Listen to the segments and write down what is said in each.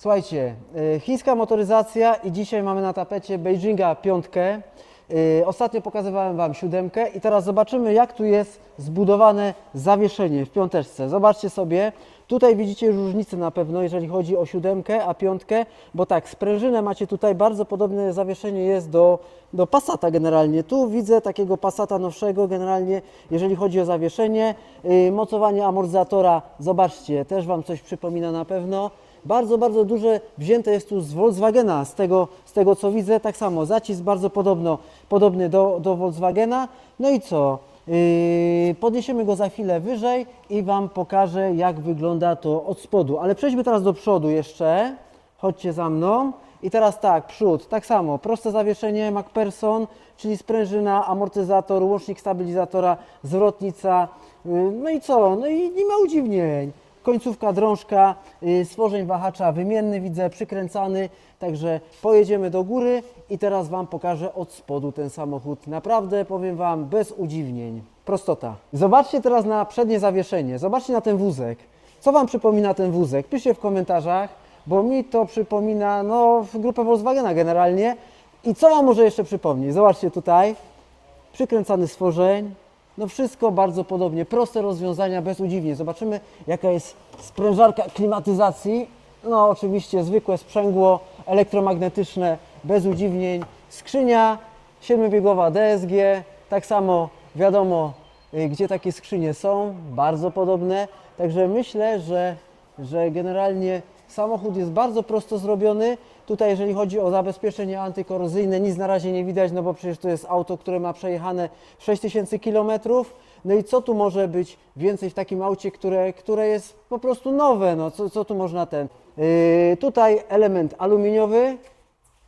Słuchajcie, y, chińska motoryzacja i dzisiaj mamy na tapecie Beijinga piątkę. Y, Ostatnio pokazywałem Wam siódemkę i teraz zobaczymy jak tu jest zbudowane zawieszenie w piąteczce. Zobaczcie sobie, tutaj widzicie różnicę na pewno, jeżeli chodzi o siódemkę, a piątkę, bo tak, sprężynę macie tutaj, bardzo podobne zawieszenie jest do, do Passata generalnie. Tu widzę takiego Passata nowszego generalnie, jeżeli chodzi o zawieszenie. Y, Mocowanie amortyzatora, zobaczcie, też Wam coś przypomina na pewno. Bardzo, bardzo duże wzięte jest tu z Volkswagena, z tego, z tego co widzę. Tak samo zacisk bardzo podobno, podobny do, do Volkswagena. No i co? Yy, podniesiemy go za chwilę wyżej i Wam pokażę, jak wygląda to od spodu. Ale przejdźmy teraz do przodu jeszcze. Chodźcie za mną. I teraz tak, przód, tak samo, proste zawieszenie MacPherson, czyli sprężyna, amortyzator, łącznik stabilizatora, zwrotnica. Yy, No i co? No i nie ma udziwnień końcówka drążka, y, stworzeń wahacza wymienny widzę, przykręcany, także pojedziemy do góry i teraz Wam pokażę od spodu ten samochód. Naprawdę powiem Wam bez udziwnień. Prostota. Zobaczcie teraz na przednie zawieszenie, zobaczcie na ten wózek. Co Wam przypomina ten wózek? Piszcie w komentarzach, bo mi to przypomina no, grupę Volkswagena generalnie. I co Wam może jeszcze przypomnieć? Zobaczcie tutaj, przykręcany stworzeń. No wszystko bardzo podobnie, proste rozwiązania bez udziwnień. Zobaczymy jaka jest sprężarka klimatyzacji. No oczywiście zwykłe sprzęgło elektromagnetyczne bez udziwnień. Skrzynia siedmiobiegowa DSG, tak samo wiadomo y, gdzie takie skrzynie są, bardzo podobne. Także myślę, że, że generalnie samochód jest bardzo prosto zrobiony. Tutaj jeżeli chodzi o zabezpieczenie antykorozyjne, nic na razie nie widać, no bo przecież to jest auto, które ma przejechane 6000 km. No i co tu może być więcej w takim aucie, które, które jest po prostu nowe, no co, co tu można ten... Yy, tutaj element aluminiowy,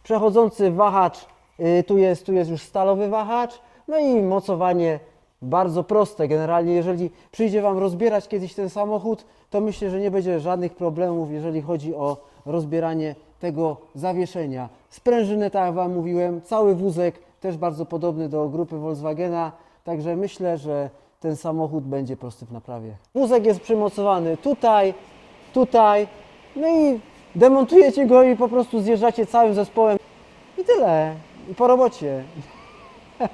przechodzący wahacz, y, tu jest, tu jest już stalowy wahacz, no i mocowanie bardzo proste. Generalnie, jeżeli przyjdzie Wam rozbierać kiedyś ten samochód, to myślę, że nie będzie żadnych problemów, jeżeli chodzi o rozbieranie tego zawieszenia. Sprężyny, tak jak Wam mówiłem, cały wózek też bardzo podobny do grupy Volkswagena, także myślę, że ten samochód będzie prosty w naprawie. Wózek jest przymocowany tutaj, tutaj, no i demontujecie go i po prostu zjeżdżacie całym zespołem i tyle. I po robocie.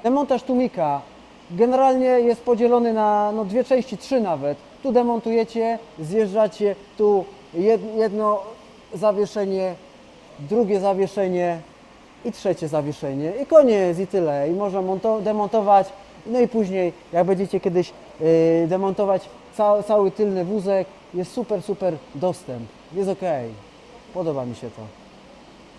Demontaż tłumika generalnie jest podzielony na no, dwie części, trzy nawet. Tu demontujecie, zjeżdżacie, tu jed- jedno zawieszenie, drugie zawieszenie i trzecie zawieszenie. I koniec, i tyle. I można monto- demontować. No i później, jak będziecie kiedyś yy, demontować ca- cały tylny wózek, jest super, super dostęp. Jest ok. Podoba mi się to.